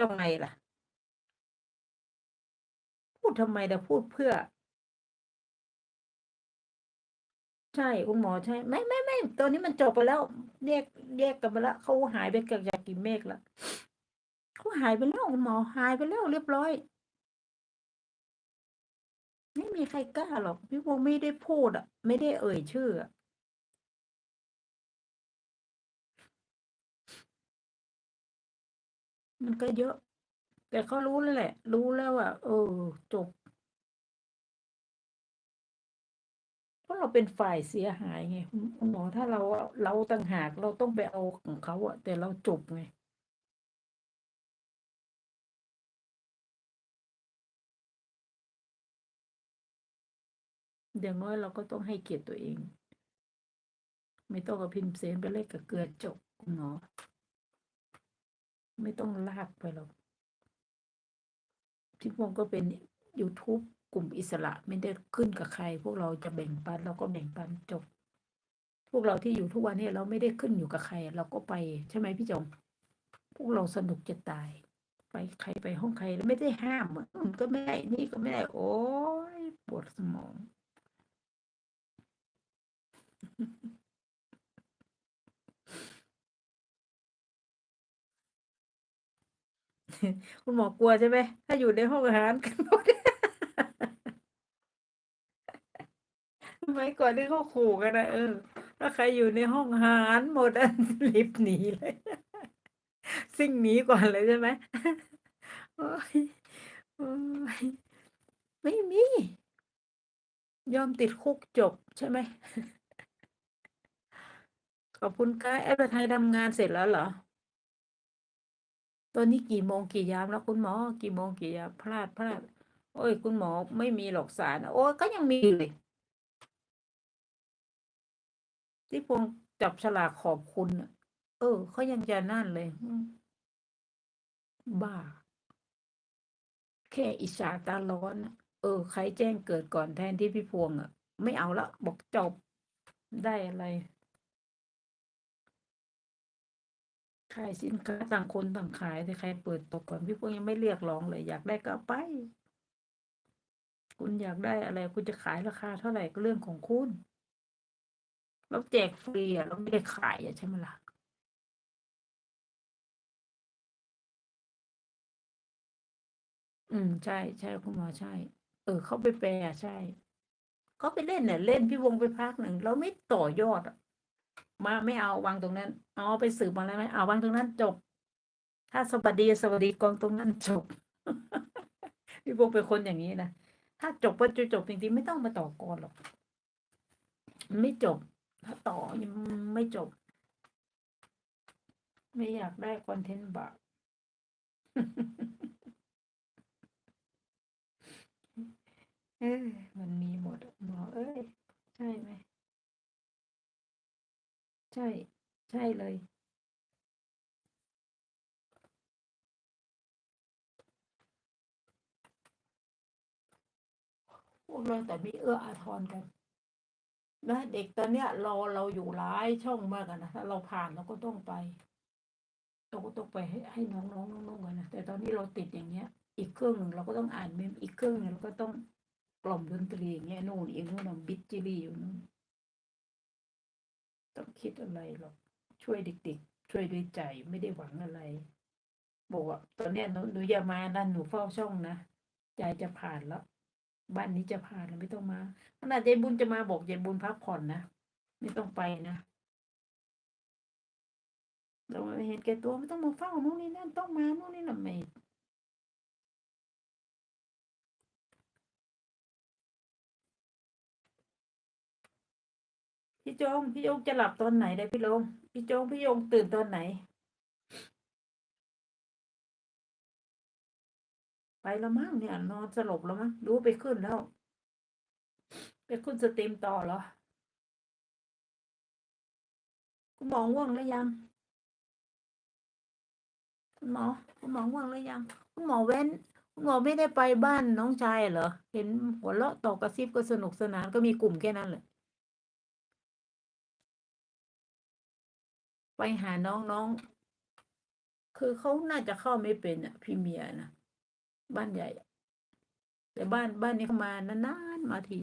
ทำไมล่ะ พูดทำไมล่ะพูดเพื่อ ใช่คุณหมอใช่ ไม่ไม่ไม่ตอนนี้มันจบไปแล้วแยกแยกกันไปแล้วเขาหายไปกับจากกิเมฆแล้วเขาหายไปแล้วคุณหมอหายไปแล้วเรียบร้อย ไม่มีใครกล้าหรอกพี่พงไม่ได้พูดอะ ไม่ได้เอ่ยชื่ออะ มันก็เยอะ แต่เขารู้แล้วแหละ รู้แล้วอะเออ จบ เพราะเราเป็นฝ่ายเสียหายไงคุณหมอถ้าเราเราต่างหากเราต้องไปเอาของเขาอะแต่เราจบไงอย่างน้อยเราก็ต้องให้เกียรติตัวเอง ไม่ต้องกับพิมพ์เสนไปเล่นกับเกลือจบคุณหมอ ไม่ต้องลากไปหรอกพี่พงก็เป็น YouTube กลุ่มอิสระไม่ได้ขึ้นกับใคร พวกเราจะแบ่งปันเราก็แบ่งปันจบ พวกเราที่อยู่ทุกวันนี้เราไม่ได้ขึ้นอยู่กับใคร เราก็ไปใช่ไหมพี่จงพวกเราสนุกจะตาย ไปใครไปห้องใครแล้วไม่ได้ห้ามอะนู่นก็ไม่ได้นี่ก็ไม่ได้ โอ้ยปวดสมอง คุณหมอกลัวใช่ไหม ถ้าอยู่ในห้องอาหารกันหมดสมัยก่อนที่เขาขู่กันนะเออ ถ้าใครอยู่ในห้องอาหารหมดอันรีบหนีเลยซิ่งหนีก่อนเลยใช่ไหมโอ้ยโอ้ยไม่มี ยอมติดคุกจบใช่ไหมขอบคุณค่ะแอปไทยทำงานเสร็จแล้วเหรอ ตอนนี้กี่โมงกี่ยามแล้วคุณหมอ กี่โมงกี่ยามพลาดพลาด โอ้ย คุณหมอไม่มีหรอกสารโอ้ยก็ยังมีเลยที่พวงจับฉลากขอบคุณเออเขายังจะนั่นเลย บ้า แค่อิจฉาตาร้อน เออ ใครแจ้งเกิดก่อนแทนที่พี่พวงอะ ไม่เอาละบอกจบได้อะไร ขายสินค้าต่างคนต่างขายแต่ใครเปิดตกก่อนพี่พวงยังไม่เรียกร้องเลย อยากได้ก็ไป คุณอยากได้อะไร คุณจะขายราคาเท่าไหร่ก็เรื่องของคุณเราแจกฟรีอะเราไม่ได้ขายอะใช่ไหมล่ะอืมใช่ใช่คุณหมอใช่ เออ เขาไปแปลใช่เขาไปเล่นเนี่ยเล่นพี่วงไปพักหนึ่งเราไม่ต่อยอดอะ มาไม่เอาวางตรงนั้นเอาไปสืบมาแล้วไหมเอาวางตรงนั้นจบ ถ้าสวัสดีสวัสดีกองตรงนั้นจบพี่วงเป็นคนอย่างนี้นะถ้าจบก็จะจบจริงๆไม่ต้องมาต่อกรหรอกมันไม่จบ ถ้าต่อยังไม่จบ ไม่อยากได้คอนเทนต์บาปเออมันมีหมดหมอเอ้ยใช่ไหม ใช่ ใช่เลย พวกเราแต่มีเอื้ออาทรกัน นะ เด็กตอนเนี้ยรอเราอยู่หลายช่องมากอะนะถ้าเราผ่านเราก็ต้องไปเราก็ต้องไปให้ให้น้องๆน้องๆกันนะแต่ตอนนี้เราติดอย่างเงี้ย อีกเครื่องหนึ่งเราก็ต้องอ่านเมมอีกเครื่องหนึ่งเราก็ต้องกล่อมดนตรีอย่างเงี้ยนู่นอีกนู่นบิดจิลี่อยู่นู่น ต้องคิดอะไรหรอกช่วยเด็กๆ ช่วยด้วยใจไม่ได้หวังอะไร บอกว่าตอนนี้หนูหนูอย่ามานั่นหนูเฝ้าช่องนะใจจะผ่านแล้ว บ้านนี้จะผ่านแล้วไม่ต้องมาขนาดยายบุญจะมาบอกยายบุญพักผ่อนนะไม่ต้องไปนะเราไม่เห็นแก่ตัวไม่ต้องมาเฝ้านู่นนี่นั่นต้องมานู่นนี่นั่นไม่ พี่โจงพี่โจงจะหลับตอนไหนได้พี่ลง พี่โจงพี่โยงตื่นตอนไหน ไปแล้วมั้งเนี่ย นอนสลบแล้วมั้งรู้ไปขึ้นแล้ว ไปขึ้นสตรีมต่อเหรอคุณหมอง่วงหรือยัง คุณหมอ คุณหมอง่วงหรือยัง คุณหมอเว้น คุณหมอไม่ได้ไปบ้านน้องชายเหรอ เห็นหัวเราะต่อกระซิบก็สนุกสนานก็มีกลุ่มแค่นั้นแหละ ไปหาน้องน้อง คือเขาน่าจะเข้าไม่เป็นอะพี่เมียนะบ้านใหญ่ แต่บ้านบ้านนี้เขามานานๆมาที